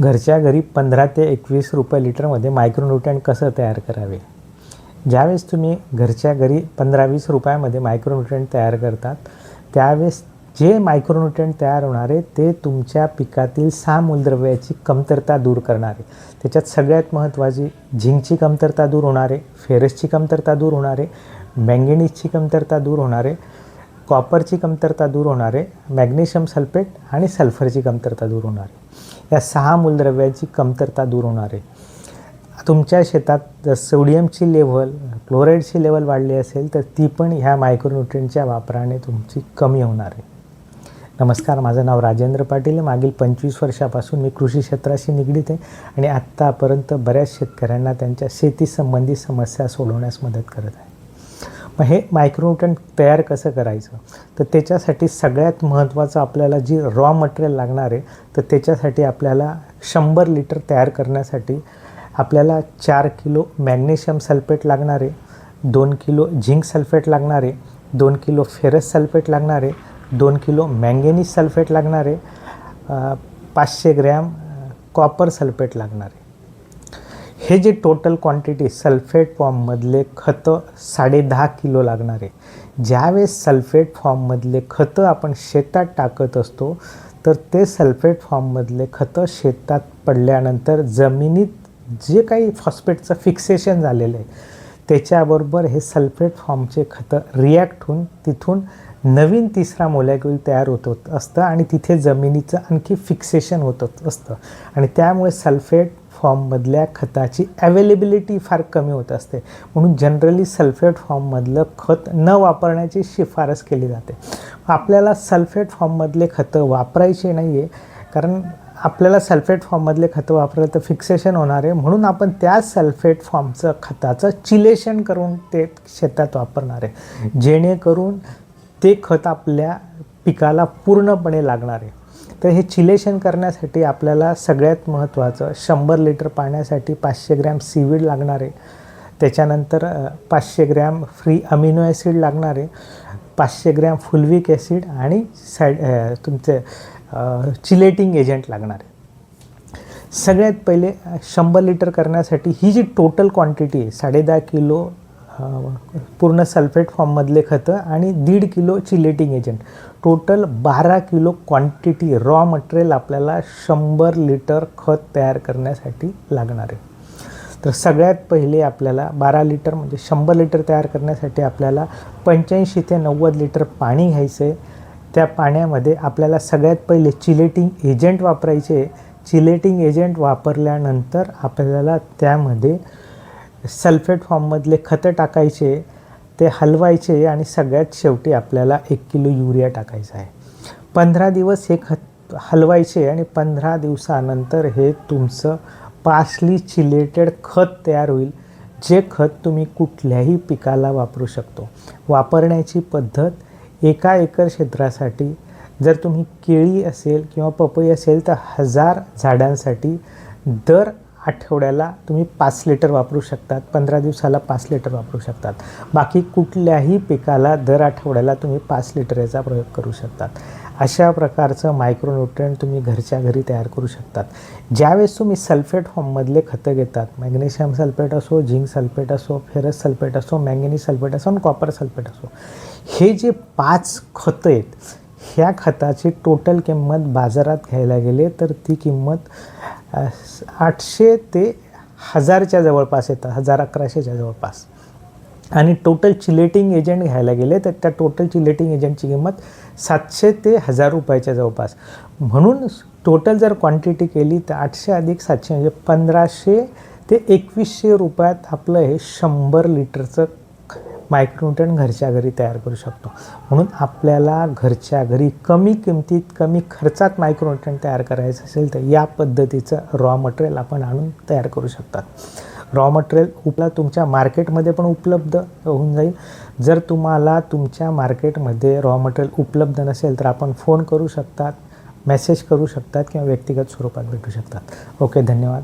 घरच्या घरी पंधरा ते एकवीस रुपये लिटरमध्ये मायक्रोन्यूट्रंट कसं तयार करावे? ज्यावेळेस तुम्ही घरच्या घरी पंधरा वीस रुपयामध्ये मायक्रोन्यूट्रन तयार करतात त्यावेळेस जे मायक्रोन्यूट्रन तयार होणारे ते तुमच्या पिकातील सहा मूलद्रव्याची कमतरता दूर करणारे त्याच्यात सगळ्यात महत्त्वाची झिंकची कमतरता दूर होणारे फेरसची कमतरता दूर होणारे मँगेनीजची कमतरता दूर होणारे कॉपरची कमतरता दूर होणार आहे मॅग्नेशियम सल्फेट आणि सल्फरची कमतरता दूर होणार. आहे या सहा मूलद्रव्याची कमतरता दूर होणार. आहे तुमच्या शेतात जर सोडियमची लेव्हल क्लोराईडची लेवल वाढली असेल तर ती पण ह्या मायक्रोन्युट्रियनच्या वापराने तुमची कमी होणार आहे. नमस्कार माझं नाव राजेंद्र पाटील. मागील पंचवीस वर्षापासून मी कृषी क्षेत्राशी निगडीत आहे आणि आत्तापर्यंत बऱ्याच शेतकऱ्यांना त्यांच्या शेतीसंबंधी समस्या सोडवण्यास मदत करत आहे. मग हे मायक्रोन्युट्रन तयार कसं करायचं? तर त्याच्यासाठी सगळ्यात महत्त्वाचं आपल्याला जी रॉ मटेरियल लागणार आहे तर त्याच्यासाठी आपल्याला शंभर लिटर तयार करण्यासाठी आपल्याला चार किलो मॅग्नेशियम सल्फेट लागणार आहे दोन किलो झिंक सल्फेट लागणार आहे दोन किलो फेरस सल्फेट लागणार आहे दोन किलो मँगेनीज सल्फेट लागणार आहे पाचशे ग्रॅम कॉपर सल्फेट लागणार आहे. हे जे टोटल क्वांटिटी सल्फेट फॉर्ममधले खतं साडे दहा किलो लागणार. आहे ज्यावेळेस सल्फेट फॉर्ममधले खतं आपण शेतात टाकत असतो तर ते सल्फेट फॉर्ममधले खतं शेतात पडल्यानंतर जमिनीत जे काही फॉस्फेटचं फिक्सेशन झालेलं आहे त्याच्याबरोबर हे सल्फेट फॉर्मचे खतं रिॲक्ट होऊन तिथून नवीन तिसरा मोलॅक्युल तयार होत असतं आणि तिथे जमिनीचं आणखी फिक्सेशन होत होत असतं. आणि त्यामुळे सल्फेट फॉर्ममधल्या खताची अवेलेबिलिटी फार कमी होत असते. म्हणून जनरली सल्फेट फॉर्ममधलं खत न वापरण्याची शिफारस केली जाते. आपल्याला सल्फेट फॉर्ममधले खतं वापरायचे नाही आहे कारण आपल्याला सल्फेट फॉर्ममधले खतं वापरलं तर फिक्सेशन होणार आहे. म्हणून आपण त्या सल्फेट फॉर्मचं खताचं चिलेशन करून ते शेतात वापरणार आहे. जेणेकरून ते खत आपल्या पिकाला पूर्णपणे लागणार आहे. तर हे चिलेशन करण्यासाठी आपल्याला सगळ्यात महत्त्वाचं शंभर लिटर पाण्यासाठी पाचशे ग्रॅम सीवीड लागणार आहे. त्याच्यानंतर पाचशे ग्रॅम फ्री अमिनो ॲसिड लागणार आहे. पाचशे ग्रॅम फुलविक ॲसिड आणि सॅड तुमचे चिलेटिंग एजंट लागणार आहे. सगळ्यात पहिले शंभर लिटर करण्यासाठी ही जी टोटल क्वांटिटी आहे साडेदहा किलो पूर्ण सल्फेट फॉर्ममधले खतं आणि दीड किलो चिलेटिंग एजंट. टोटल बारा किलो क्वांटिटी रॉ मटेरियल आपल्याला शंभर लिटर खत तयार करण्यासाठी लागणार आहे. तर सगळ्यात पहिले आपल्याला बारा लिटर म्हणजे शंभर लिटर तयार करण्यासाठी आपल्याला पंच्याऐंशी ते नव्वद लिटर पाणी घ्यायचं आहे त्या पाण्यामध्ये आपल्याला सगळ्यात पहिले चिलेटिंग एजंट वापरायचे चिलेटिंग एजंट वापरल्यानंतर आपल्याला त्यामध्ये सल्फेट फॉर्ममधले खतं टाकायचे ते हलवायचे आणि सगळ्यात शेवटी आपल्याला एक किलो युरिया टाकायचा आहे. पंधरा दिवस हे खत हलवायचे आणि पंधरा दिवसानंतर हे तुमचं पार्सली चिलेटेड खत तयार होईल जे खत तुम्ही कुठल्याही पिकाला वापरू शकतो. वापरण्याची पद्धत एका एकर क्षेत्रासाठी जर तुम्ही केळी असेल किंवा पपई असेल तर हजार झाडांसाठी दर आठवड्याला तुम्ही पाच लिटर वापरू शकतात पंधरा दिवसाला पाच लिटर वापरू शकतात. बाकी कुठल्याही पिकाला दर आठवड्याला तुम्ही पाच लिटर याचा प्रयोग करू शकतात. अशा प्रकारचं मायक्रोन्युट्रियन तुम्ही घरच्या घरी तयार करू शकतात. ज्यावेळेस तुम्ही सल्फेट फॉर्ममधले खतं घेतात मॅग्नेशियम सल्फेट असो झिंक सल्फेट असो फेरस सल्फेट असो मॅंगनीज सल्फेट असो आणि कॉपर सल्फेट असो हे जे पाच खतं आहेत ह्या खताची टोटल किंमत बाजारात घ्यायला गेले तर ती किंमत आठशे ते हजारच्या जवळपास येतं हजार अकराशेच्या जवळपास. आणि टोटल चिलेटिंग एजंट घ्यायला गेले तर त्या टोटल चिलेटिंग एजंटची किंमत सातशे ते हजार रुपयाच्या जवळपास. म्हणून टोटल जर क्वांटिटी केली तर आठशे अधिक सातशे म्हणजे पंधराशे ते एकवीसशे रुपयात आपलं हे शंभर लिटरचं मायक्रोन्यूटन घरच्या घरी तयार करू शकतो. म्हणून आपल्याला घरच्या घरी कमी किमतीत कमी खर्चात मायक्रोन्यूटन तयार करायचं असेल तर या पद्धतीचं रॉ मटेरियल आपण आणून तयार करू शकतात. रॉ मटेरियल उपला तुमच्या मार्केटमध्ये पण उपलब्ध होऊन जाईल. जर तुम्हाला तुमच्या मार्केटमध्ये रॉ मटेरियल उपलब्ध नसेल तर आपण फोन करू शकतात मेसेज करू शकतात किंवा व्यक्तिगत स्वरूपात भेटू शकतात. ओके धन्यवाद.